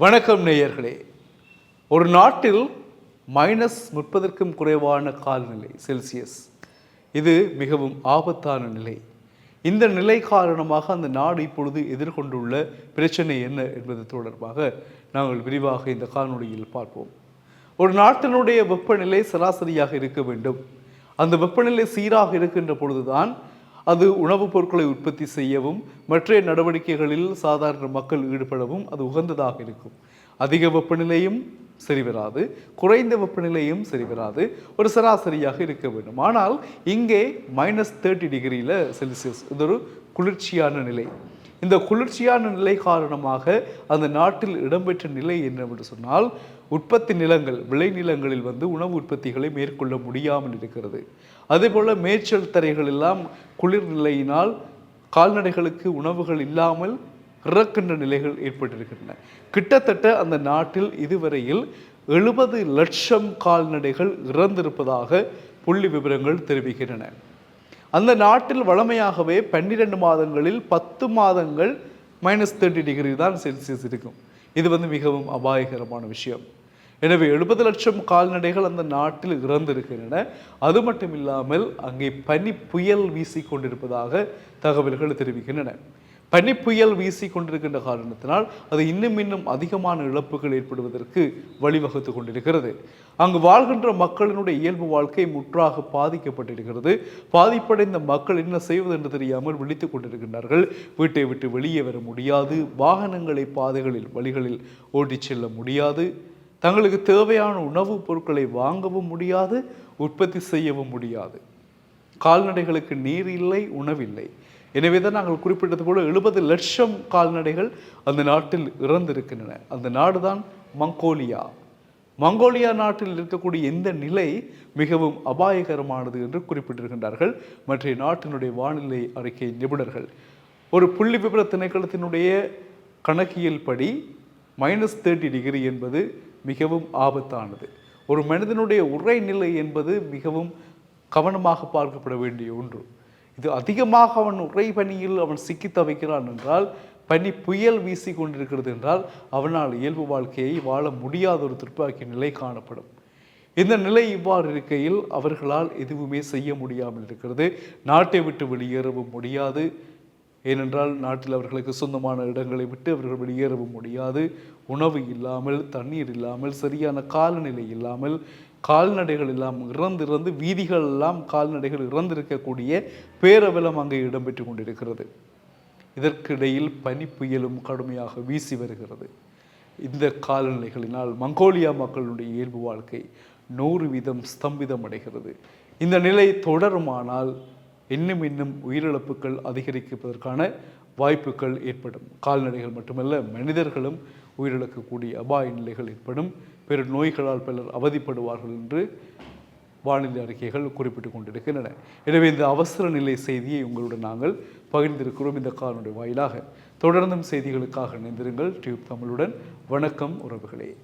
வணக்கம் நேயர்களே. ஒரு நாட்டில் மைனஸ் முப்பதற்கும் குறைவான காலநிலை செல்சியஸ் இது மிகவும் ஆபத்தான நிலை. இந்த நிலை காரணமாக அந்த நாடு இப்பொழுது எதிர்கொண்டுள்ள பிரச்சனை என்ன என்பது தொடர்பாக நாங்கள் விரிவாக இந்த காணொலியில் பார்ப்போம். ஒரு நாட்டினுடைய வெப்பநிலை சராசரியாக இருக்க வேண்டும். அந்த வெப்பநிலை சீராக இருக்கின்ற பொழுதுதான் அது உணவுப் பொருட்களை உற்பத்தி செய்யவும் மற்ற நடவடிக்கைகளில் சாதாரண மக்கள் ஈடுபடவும் அது உகந்ததாக இருக்கும். அதிக வெப்பநிலையும் சரி வராது குறைந்த வெப்பநிலையும் சரி வராது ஒரு சராசரியாக இருக்க வேண்டும். ஆனால் இங்கே மைனஸ் தேர்ட்டி டிகிரியில் செல்சியஸ் இது ஒரு குளிர்ச்சியான நிலை. இந்த குளிர்ச்சியான நிலை காரணமாக அந்த நாட்டில் இடம்பெற்ற நிலை என்னவென்று சொன்னால் உற்பத்தி நிலங்கள் விளைநிலங்களில் வந்து உணவு உற்பத்திகளை மேற்கொள்ள முடியாமல் இருக்கிறது. அதேபோல் மேய்ச்சல் தரைகள் எல்லாம் குளிர் நிலையினால் கால்நடைகளுக்கு உணவுகள் இல்லாமல் இறக்கின்ற நிலைகள் ஏற்பட்டிருக்கின்றன. கிட்டத்தட்ட அந்த நாட்டில் இதுவரையில் எழுபது லட்சம் கால்நடைகள் இறந்திருப்பதாக புள்ளி விவரங்கள் தெரிவிக்கின்றன. அந்த நாட்டில் வழமையாகவே பன்னிரெண்டு மாதங்களில் பத்து மாதங்கள் மைனஸ் தேர்ட்டி டிகிரி தான் செல்சியஸ் இருக்கும். இது வந்து மிகவும் அபாயகரமான விஷயம். எனவே எழுபது லட்சம் கால்நடைகள் அந்த நாட்டில் இறந்திருக்கின்றன. அது மட்டும் இல்லாமல் அங்கே பனி புயல் வீசி கொண்டிருப்பதாக தகவல்கள் தெரிவிக்கின்றன. பனி புயல் வீசி கொண்டிருக்கின்ற காரணத்தினால் அது இன்னும் இன்னும் அதிகமான இழப்புகள் ஏற்படுவதற்கு வழிவகுத்து கொண்டிருக்கிறது. அங்கு வாழ்கின்ற மக்களினுடைய இயல்பு வாழ்க்கை முற்றாக பாதிக்கப்பட்டிருக்கிறது. பாதிப்படைந்த மக்கள் என்ன செய்வது என்று தெரியாமல் விழித்துக் கொண்டிருக்கின்றார்கள். வீட்டை விட்டு வெளியே வர முடியாது. வாகனங்களை பாதைகளில் வழிகளில் ஓட்டிச் செல்ல முடியாது. தங்களுக்கு தேவையான உணவுப் பொருட்களை வாங்கவும் முடியாது உற்பத்தி செய்யவும் முடியாது. கால்நடைகளுக்கு நீர் இல்லை உணவில்லை. எனவே தான் நாங்கள் குறிப்பிட்டது போல எழுபது லட்சம் கால்நடைகள் அந்த நாட்டில் இறந்திருக்கின்றன. அந்த நாடு தான் மங்கோலியா. மங்கோலியா நாட்டில் இருக்கக்கூடிய இந்த நிலை மிகவும் அபாயகரமானது என்று குறிப்பிட்டிருக்கின்றார்கள். மற்ற நாட்டினுடைய வானிலை அறிக்கை நிபுணர்கள். ஒரு புள்ளி விபர திணைக்களத்தினுடைய கணக்கியல் படி மைனஸ் தேர்ட்டி டிகிரி என்பது மிகவும் ஆபத்தானது. ஒரு மனிதனுடைய உரைநிலை என்பது மிகவும் கவனமாக பார்க்கப்பட வேண்டிய ஒன்று. இது அதிகமாக அவன் உரை பனியில் அவன் சிக்கி தவிக்கிறான் என்றால் பனி புயல் வீசி கொண்டிருக்கிறது என்றால் அவனால் இயல்பு வாழ்க்கையை வாழ முடியாத ஒரு துப்பாக்கி நிலை காணப்படும். இந்த நிலை இவ்வாறு இருக்கையில் அவர்களால் எதுவுமே செய்ய முடியாமல் இருக்கிறது. நாட்டை விட்டு வெளியேறவும் முடியாது. ஏனென்றால் நாட்டில் அவர்களுக்கு சொந்தமான இடங்களை விட்டு அவர்கள் வெளியேறவும் முடியாது. உணவு இல்லாமல் தண்ணீர் இல்லாமல் சரியான காலநிலை இல்லாமல் கால்நடைகள் எல்லாம் இறந்து இறந்து வீதிகள் எல்லாம் கால்நடைகள் இறந்திருக்கக்கூடிய பேரவலம் அங்கே இடம்பெற்று கொண்டிருக்கிறது. இதற்கிடையில் பனி புயலும் கடுமையாக வீசி வருகிறது. இந்த காலநிலைகளினால் மங்கோலியா மக்களுடைய இயல்பு வாழ்க்கை நூறு வீதம் ஸ்தம்பிதம் அடைகிறது இந்த நிலை தொடருமானால் இன்னும் இன்னும் உயிரிழப்புகள் அதிகரிப்பதற்கான வாய்ப்புகள் ஏற்படும். கால்நடைகள் மட்டுமல்ல மனிதர்களும் உயிரிழக்கக்கூடிய அபாய நிலைகள் ஏற்படும். பிற நோய்களால் பலர் அவதிப்படுவார்கள் என்று வானிலை அறிக்கைகள் குறிப்பிட்டு கொண்டிருக்கின்றன. எனவே இந்த அவசர நிலை செய்தியை உங்களுடன் நாங்கள் பகிர்ந்திருக்கிறோம். இந்த காலனுடைய வாயிலாக தொடர்ந்தும் செய்திகளுக்காக இணைந்திருங்கள். டியூப் தமிழுடன் வணக்கம் உறவுகளே.